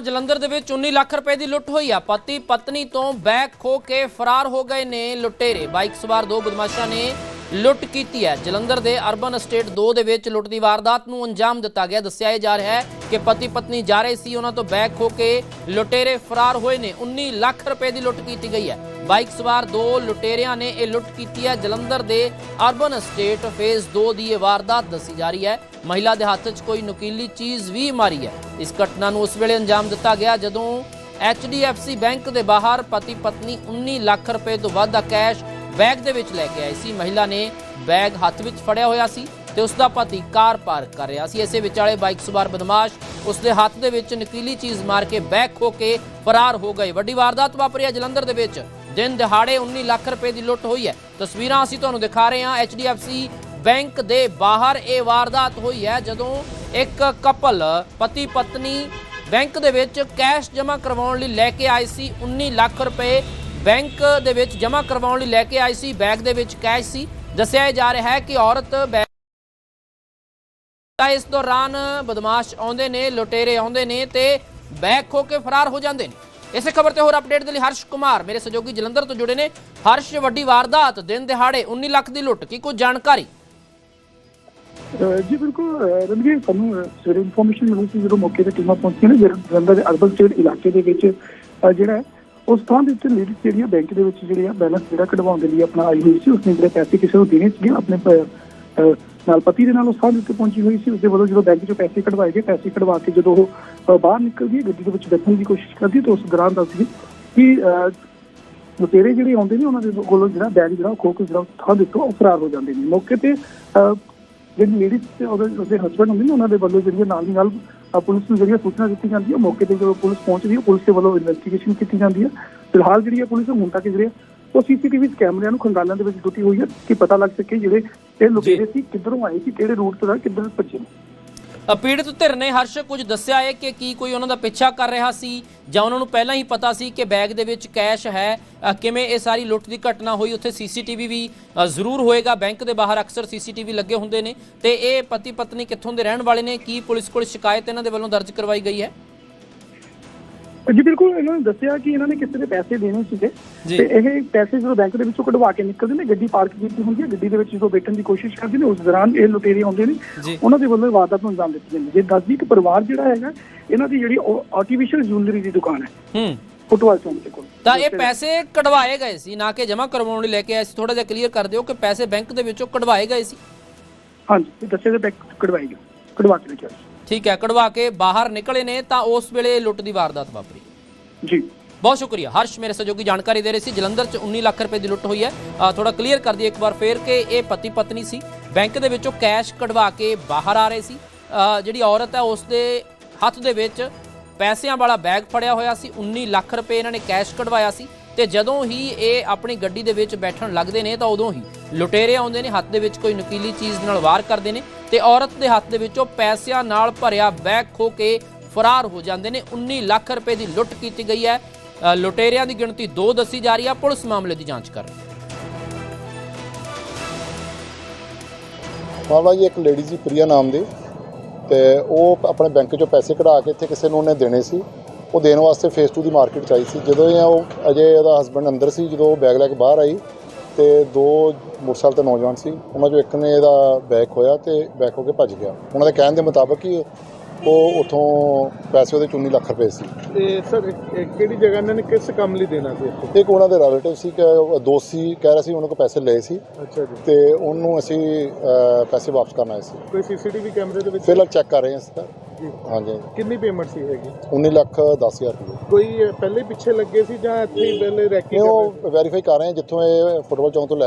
ਜਲੰਧਰ ਦੇ ਵਿੱਚ 19 ਲੱਖ ਰੁਪਏ ਦੀ ਲੁੱਟ ਹੋਈ ਆ। ਪਤੀ ਪਤਨੀ ਤੋਂ ਬੈਗ ਖੋ ਕੇ ਫਰਾਰ ਹੋ ਗਏ ਨੇ ਲੁਟੇਰੇ। ਬਾਈਕ ਸਵਾਰ ਦੋ ਬਦਮਾਸ਼ਾਂ ਨੇ ਲੁੱਟ ਕੀਤੀ ਹੈ। ਜਲੰਧਰ ਦੇ ਅਰਬਨ ਸਟੇਟ 2 ਦੇ ਵਿੱਚ ਲੁੱਟ ਦੀ ਵਾਰਦਾਤ ਨੂੰ ਅੰਜਾਮ ਦਿੱਤਾ ਗਿਆ। ਦੱਸਿਆ ਇਹ ਜਾ ਰਿਹਾ ਹੈ ਕਿ ਪਤੀ ਪਤਨੀ ਜਾ ਰਹੇ ਸੀ। ਉਹਨਾਂ ਤੋਂ ਬੈਕ ਹੋ ਕੇ ਲੁਟੇਰੇ ਫਰਾਰ ਹੋਏ ਨੇ। 19 ਲੱਖ ਰੁਪਏ ਦੀ ਲੁੱਟ ਕੀਤੀ ਗਈ ਹੈ। ਬਾਈਕ ਸਵਾਰ ਦੋ ਲੁਟੇਰਿਆਂ ਨੇ ਇਹ ਲੁੱਟ ਕੀਤੀ ਹੈ। ਜਲੰਧਰ ਦੇ ਅਰਬਨ ਸਟੇਟ ਫੇਜ਼ 2 ਦੀ ਇਹ ਵਾਰਦਾਤ ਦੱਸੀ ਜਾ ਰਹੀ ਹੈ। ਮਹਿਲਾ ਦੇ ਹੱਥ 'ਚ ਕੋਈ ਨੁਕੀਲੀ ਚੀਜ਼ ਵੀ ਮਾਰੀ ਹੈ। ਇਸ ਘਟਨਾ ਨੂੰ ਉਸ ਵੇਲੇ ਅੰਜਾਮ ਦਿੱਤਾ ਗਿਆ ਜਦੋਂ HDFC ਬੈਂਕ ਦੇ ਬਾਹਰ ਪਤੀ ਪਤਨੀ 19 ਲੱਖ ਰੁਪਏ ਤੋਂ ਵੱਧ ਦਾ ਕੈਸ਼ ਬੈਗ ਦੇ ਵਿੱਚ ਲੈ ਕੇ ਆਏ ਸੀ। ਮਹਿਲਾ ਨੇ ਬੈਗ ਹੱਥ ਵਿੱਚ ਫੜਿਆ ਹੋਇਆ ਸੀ ਤੇ ਉਸ ਦਾ ਪਤੀ ਕਾਰ ਪਾਰਕ ਕਰ ਰਿਹਾ ਸੀ। ਇਸੇ ਵਿਚਾਲੇ ਬਾਈਕ ਸਵਾਰ ਬਦਮਾਸ਼ ਉਸ ਦੇ ਹੱਥ ਦੇ ਵਿੱਚ ਨਕੀਲੀ ਚੀਜ਼ ਮਾਰ ਕੇ ਬੈਗ ਖੋ ਕੇ ਫਰਾਰ ਹੋ ਗਏ। ਵੱਡੀ ਵਾਰਦਾਤ ਵਾਪਰੀ ਹੈ ਜਲੰਧਰ ਦੇ ਵਿੱਚ। ਦਿਨ ਦਿਹਾੜੇ 19 ਲੱਖ ਰੁਪਏ ਦੀ ਲੁੱਟ ਹੋਈ ਹੈ। ਤਸਵੀਰਾਂ ਅਸੀਂ ਤੁਹਾਨੂੰ ਦਿਖਾ ਰਹੇ ਹਾਂ। HDFC ਬੈਂਕ ਦੇ ਬਾਹਰ ਇਹ ਵਾਰਦਾਤ ਹੋਈ ਹੈ ਜਦੋਂ ਇੱਕ ਕਪਲ ਪਤੀ ਪਤਨੀ ਬੈਂਕ ਦੇ ਵਿੱਚ ਕੈਸ਼ ਜਮ੍ਹਾਂ ਕਰਵਾਉਣ ਲਈ ਲੈ ਕੇ ਆਏ ਸੀ। 19 ਲੱਖ ਰੁਪਏ ਬੈਂਕ ਦੇ ਵਿੱਚ ਜਮ੍ਹਾਂ ਕਰਵਾਉਣ ਲਈ ਲੈ ਕੇ ਆਏ ਸੀ, ਬੈਗ ਦੇ ਵਿੱਚ ਕੈਸ਼ ਸੀ। ਦੱਸਿਆ ਜਾ ਰਿਹਾ ਹੈ ਕਿ ਔਰਤ ਇਸ ਦੌਰਾਨ ਬਦਮਾਸ਼ ਆਉਂਦੇ ਨੇ, ਲੁਟੇਰੇ ਆਉਂਦੇ ਨੇ ਤੇ ਬੈਗ ਖੋ ਕੇ ਫਰਾਰ ਹੋ ਜਾਂਦੇ ਨੇ। ਇਸੇ ਖਬਰ ਤੇ ਹੋਰ ਅਪਡੇਟ ਦੇ ਲਈ ਹਰਸ਼ ਕੁਮਾਰ, ਮੇਰੇ ਸਹਿਯੋਗੀ ਜਲੰਧਰ ਤੋਂ ਜੁੜੇ ਨੇ। ਹਰਸ਼, ਵੱਡੀ ਵਾਰਦਾਤ, ਦਿਨ ਦਿਹਾੜੇ 19 ਲੱਖ ਦੀ ਲੁੱਟ, ਕੀ ਕੋਈ ਜਾਣਕਾਰੀ? ਜੀ ਬਿਲਕੁਲ ਰਣਜੀਤ ਰਣਵੀਰ, ਸਾਨੂੰ ਸਵੇਰੇ ਇਨਫੋਰਮੇਸ਼ਨ ਮਿਲੀ ਸੀ ਜਦੋਂ ਮੌਕੇ ਤੇ ਟੀਮਾਂ ਪਹੁੰਚੀਆਂ ਨੇ, ਜਲੰਧਰ ਦੇ ਅਰਬਨ ਸਟੇਟ ਇਲਾਕੇ ਦੇ ਵਿੱਚ ਜਿਹੜਾ ਉਸ ਥਾਂ ਦੇ ਉੱਤੇ ਲੇਡੀ ਜਿਹੜੀ ਬੈਂਕ ਦੇ ਵਿੱਚ ਜਿਹੜੀ ਆ ਬੈਲੈਂਸ ਜਿਹੜਾ ਕਢਵਾਉਣ ਦੇ ਲਈ ਆਪਣਾ ਆਈ ਹੋਈ ਸੀ, ਉਸਨੇ ਜਿਹੜੇ ਪੈਸੇ ਕਿਸੇ ਨੂੰ ਦੇਣੇ ਸੀਗੇ, ਆਪਣੇ ਨਾਲ ਪਤੀ ਦੇ ਨਾਲ ਉਸ ਥਾਂ ਦੇ ਉੱਤੇ ਪਹੁੰਚੀ ਹੋਈ ਸੀ, ਉਸਦੇ ਵੱਲੋਂ ਜਦੋਂ ਬੈਂਕ ਚੋਂ ਪੈਸੇ ਕਢਵਾਏ ਗਏ, ਪੈਸੇ ਕਢਵਾ ਕੇ ਜਦੋਂ ਉਹ ਬਾਹਰ ਨਿਕਲ ਗਈ, ਗੱਡੀ ਦੇ ਵਿੱਚ ਬੈਠਣ ਦੀ ਕੋਸ਼ਿਸ਼ ਕਰਦੀ, ਤਾਂ ਉਸ ਦੌਰਾਨ ਦੱਸਦੀ ਕਿ, ਅਹ, ਲੁਟੇਰੇ ਜਿਹੜੇ ਆਉਂਦੇ ਨੇ, ਉਹਨਾਂ ਦੇ ਕੋਲੋਂ ਜਿਹੜਾ ਬੈਗ ਜਿਹੜਾ ਉਹ ਖੋ ਜਿਹੜਾ ਥਾਂ ਦਿੱਤੋਂ ਉਹ ਫਰਾਰ ਹੋ ਜਾਂਦੇ ਨੇ। ਮੌਕੇ ਤੇ ਜਿਹੜੀ ਲੇਡੀ ਤੇ ਉਹਦੇ ਉਹਦੇ ਹਸਬੰਡ ਹੁੰਦੇ ਨੇ ਉਹਨਾਂ ਦੇ ਵੱਲੋਂ ਜਿਹੜੀ ਨਾਲ ਦੀ ਨਾਲ ਪੁਲਿਸ ਨੂੰ ਜਿਹੜੀ ਸੂਚਨਾ ਦਿੱਤੀ ਜਾਂਦੀ ਹੈ ਮੌਕੇ ਤੇ ਜਦੋਂ ਪੁਲਿਸ ਪਹੁੰਚਦੀ ਹੈ ਪੁਲਿਸ ਦੇ ਵੱਲੋਂ ਇਨਵੈਸਟੀਗੇਸ਼ਨ ਕੀਤੀ ਜਾਂਦੀ ਹੈ ਫਿਲਹਾਲ ਜਿਹੜੀ ਹੈ ਪੁਲਿਸ ਹੁਣ ਤੱਕ ਜਿਹੜੇ ਉਹ ਸੀਸੀਟੀਵੀ ਕੈਮਰਿਆਂ ਨੂੰ ਖੰਗਾਲਣ ਦੇ ਵਿੱਚ ਜੁਟੀ ਹੋਈ ਹੈ ਕਿ ਪਤਾ ਲੱਗ ਸਕੇ ਜਿਹੜੇ ਇਹ ਲੁਟੇਰੇ ਸੀ ਕਿੱਧਰੋਂ ਆਏ ਸੀ ਕਿਹੜੇ ਰੂਟ ਤੋਂ ਆ ਕਿੱਧਰ ਭੱਜੇ ਪੀੜਤ ਧਿਰ ਨੇ ਹਰਸ਼ ਕੁਝ ਦੱਸਿਆ ਹੈ ਕਿ ਕੀ ਕੋਈ ਉਹਨਾਂ ਦਾ ਪਿੱਛਾ ਕਰ ਰਿਹਾ ਸੀ ਜਾਂ ਉਹਨਾਂ ਨੂੰ ਪਹਿਲਾਂ ਹੀ ਪਤਾ ਸੀ ਕਿ ਬੈਗ ਦੇ ਵਿੱਚ ਕੈਸ਼ ਹੈ। ਕਿਵੇਂ ਇਹ ਸਾਰੀ ਲੁੱਟ ਦੀ ਘਟਨਾ ਹੋਈ? ਉੱਥੇ ਸੀਸੀਟੀਵੀ ਵੀ ਜ਼ਰੂਰ ਹੋਏਗਾ। ਬੈਂਕ ਦੇ ਬਾਹਰ ਅਕਸਰ ਸੀਸੀਟੀਵੀ ਲੱਗੇ ਹੁੰਦੇ ਨੇ। ਤੇ ਇਹ ਪਤੀ ਪਤਨੀ ਕਿੱਥੋਂ ਦੇ ਰਹਿਣ ਵਾਲੇ ਨੇ? ਕੀ ਪੁਲਿਸ ਕੋਲ ਸ਼ਿਕਾਇਤ ਇਹਨਾਂ ਦੇ ਵੱਲੋਂ ਦਰਜ ਕਰਵਾਈ ਗਈ ਹੈ? ਜੀ ਬਿਲਕੁਲ ਇਹਨਾਂ ਨੇ ਦੱਸਿਆ ਕਿ ਇਹਨਾਂ ਨੇ ਕਿਸੇ ਦੇ ਪੈਸੇ ਦੇਣੇ ਸੀਗੇ। ਤੇ ਇਹ ਪੈਸੇ ਜਦੋਂ ਬੈਂਕ ਦੇ ਵਿੱਚੋਂ ਕਢਵਾ ਕੇ ਨਿਕਲਦੇ ਨੇ ਗੱਡੀ ਪਾਰਕ ਕੀਤੀ ਹੁੰਦੀ ਹੈ ਗੱਡੀ ਦੇ ਵਿੱਚ ਜਦੋਂ ਬੈਠਣ ਦੀ ਕੋਸ਼ਿਸ਼ ਕਰਦੇ ਨੇ ਉਸ ਦੌਰਾਨ ਇਹ ਲੁਟੇਰੇ ਆਉਂਦੇ ਨੇ। ਉਹਨਾਂ ਦੇ ਵੱਲੋਂ ਵਾਰਦਾਤ ਨੂੰ ਅੰਜਾਮ ਦਿੱਤੀ ਜਾਂਦੀ ਹੈ। ਦੱਸਦੀ ਕਿ ਪਰਿਵਾਰ ਜਿਹੜਾ ਹੈਗਾ ਇਹਨਾਂ ਦੀ ਜਿਹੜੀ ਆਰਟੀਫੀਸ਼ੀਅਲ ਜੁਐਲਰੀ ਦੀ ਦੁਕਾਨ ਹੈ। ਹੂੰ। ਫੁੱਟਵਾਲ ਚੌਂਕ ਦੇ ਕੋਲ। ਤਾਂ ਇਹ ਪੈਸੇ ਕਢਵਾਏ ਗਏ ਸੀ ਨਾ ਕਿ ਜਮ੍ਹਾਂ ਕਰਵਾਉਣ ਲਈ ਲੈ ਕੇ ਆਏ ਸੀ। ਥੋੜਾ ਜਿਹਾ ਕਲੀਅਰ ਕਰ ਦਿਓ ਕਿ ਪੈਸੇ ਬੈਂਕ ਦੇ ਵਿੱਚੋਂ ਕਢਵਾਏ ਗਏ ਸੀ। ਹਾਂਜੀ ਇਹ ਦੱਸੇ ਦੇ ਬੈਂਕ ਕਢਵਾਈ ਗਈ ਕਢਵਾ ਕੇ ਲਿਖਿਆ ਠੀਕ ਹੈ ਕਢਵਾ ਕੇ ਬਾਹਰ ਨਿਕਲੇ ਨੇ ਤਾਂ ਉਸ ਵੇਲੇ ਲੁੱਟ ਦੀ ਵਾਰਦਾਤ ਵਾਪਰੀ। ਜੀ। ਬਹੁਤ ਸ਼ੁਕਰੀਆ। ਹਰਸ਼ ਮੇਰੇ ਸਹਿਯੋਗੀ ਜਾਣਕਾਰੀ ਦੇ ਰਹੇ ਸੀ ਜਲੰਧਰ 'ਚ 19 ਲੱਖ ਰੁਪਏ ਦੀ ਲੁੱਟ ਹੋਈ ਹੈ। ਥੋੜਾ ਕਲੀਅਰ ਕਰ ਦਈਏ ਇੱਕ ਵਾਰ ਫੇਰ ਕਿ ਇਹ ਪਤੀ ਪਤਨੀ ਸੀ। ਬੈਂਕ ਦੇ ਵਿੱਚੋਂ ਕੈਸ਼ ਕਢਵਾ ਕੇ ਬਾਹਰ ਆ ਰਹੇ ਸੀ। ਜਿਹੜੀ ਔਰਤ ਹੈ ਉਸ ਦੇ ਹੱਥ ਦੇ ਵਿੱਚ ਪੈਸਿਆਂ ਵਾਲਾ ਬੈਗ ਫੜਿਆ ਹੋਇਆ ਸੀ। 19 ਲੱਖ ਰੁਪਏ ਇਹਨਾਂ ਨੇ ਕੈਸ਼ ਕਢਵਾਇਆ ਸੀ। ਤੇ ਜਦੋਂ ਹੀ ਇਹ ਆਪਣੀ ਗੱਡੀ ਦੇ ਵਿੱਚ ਬੈਠਣ ਲੱਗਦੇ ਨੇ ਤਾਂ ਉਦੋਂ ਹੀ ਲੁਟੇਰੇ ਆਉਂਦੇ ਨੇ, ਹੱਥ ਦੇ ਵਿੱਚ ਕੋਈ ਨਕੀਲੀ ਚੀਜ਼ ਨਾਲ ਵਾਰ ਕਰਦੇ ਨੇ ਤੇ ਔਰਤ ਦੇ ਹੱਥ ਦੇ ਵਿੱਚੋਂ ਪੈਸਿਆਂ ਨਾਲ ਭਰਿਆ ਬੈਗ ਖੋ ਕੇ ਫਰਾਰ ਹੋ ਜਾਂਦੇ ਨੇ। 19 ਲੱਖ ਰੁਪਏ ਦੀ ਲੁੱਟ ਕੀਤੀ ਗਈ ਹੈ। ਲੁਟੇਰਿਆਂ ਦੀ ਗਿਣਤੀ 2 ਦੱਸੀ ਜਾ ਰਹੀ ਹੈ। ਪੁਲਿਸ ਮਾਮਲੇ ਦੀ ਜਾਂਚ ਕਰ ਰਹੀ ਹੈ। ਮਾਮਲਾ ਜੀ, ਇੱਕ ਲੇਡੀ ਸੀ, ਪ੍ਰਿਆ ਨਾਮ ਦੀ ਤੇ ਉਹ ਆਪਣੇ ਬੈਂਕ ਚੋਂ ਪੈਸੇ ਕਢਾ ਕੇ ਇੱਥੇ ਕਿਸੇ ਨੂੰ ਉਹਨੇ ਦੇਣੇ ਸੀ। ਉਹ ਦੇਣ ਵਾਸਤੇ ਫੇਸ 2 ਦੀ ਮਾਰਕੀਟ ਚ ਆਈ ਸੀ। ਜਦੋਂ ਇਹ ਉਹ ਅਜੇ ਉਹਦਾ ਹਸਬੰਡ ਅੰਦਰ ਸੀ ਜਦੋਂ ਉਹ ਬੈਗ ਲੈ ਕੇ ਬਾਹਰ ਆਈ ਤੇ ਦੋ ਮੋਟਰਸਾਈਕਲ ਤੇ ਨੌਜਵਾਨ ਸੀ। ਉਹਨਾਂ ਚੋਂ ਇੱਕ ਨੇ ਇਹਦਾ ਬੈਗ ਖੋਇਆ ਤੇ ਬੈਗ ਹੋ ਕੇ ਭੱਜ ਗਿਆ। ਉਹਨਾਂ ਦੇ ਕਹਿਣ ਦੇ ਮੁਤਾਬਕ ਹੀ ਉਹ ਉਥੋਂ ਪੈਸੇ ਉਹਦੇ 19 ਲੱਖ ਰੁਪਏ ਸੀ। ਤੇ ਸਰ ਕਿਹੜੀ ਜਗ੍ਹਾ ਇਹਨਾਂ ਨੇ ਕਿਸ ਕੰਮ ਲਈ ਦੇਣਾ ਸੀ ਇੱਥੇ? ਇੱਕ ਉਹਨਾਂ ਦੇ ਰਿਲੇਟਿਵ ਸੀ ਕਿ ਦੋਸਤ ਸੀ ਕਹਿ ਰਿਹਾ ਸੀ ਉਹਨਾਂ ਕੋਲ ਪੈਸੇ ਲਏ ਸੀ। ਅੱਛਾ ਜੀ। ਤੇ ਉਹਨੂੰ ਅਸੀਂ ਪੈਸੇ ਵਾਪਸ ਕਰਨ ਸੀ। ਕੋਈ ਸੀਸੀਟੀਵੀ ਕੈਮਰੇ ਦੇ ਵਿੱਚ? ਫਿਲਹਾਲ ਚੈੱਕ ਕਰ ਰਹੇ ਹਾਂ ਇਸ ਦਾ ਜੀ। ਹਾਂਜੀ। ਕਿੰਨੀ ਪੇਮੈਂਟ ਸੀ ਹੈਗੀ? 19 ਲੱਖ 10000 ਰੁਪਏ। ਕੋਈ ਪਹਿਲੇ ਪਿੱਛੇ ਲੱਗੇ ਸੀ ਜਾਂ ਇੱਥੇ ਹੀ ਪਹਿਲੇ ਰਹਿ ਕੇ ਇਹ ਉਹ ਵੈਰੀਫਾਈ ਕਰ ਰਹੇ ਹਾਂ ਜਿੱਥੋਂ ਇਹ ਫੁੱਟਬਾਲ ਚੌਂਕ ਤੋਂ ਲੈ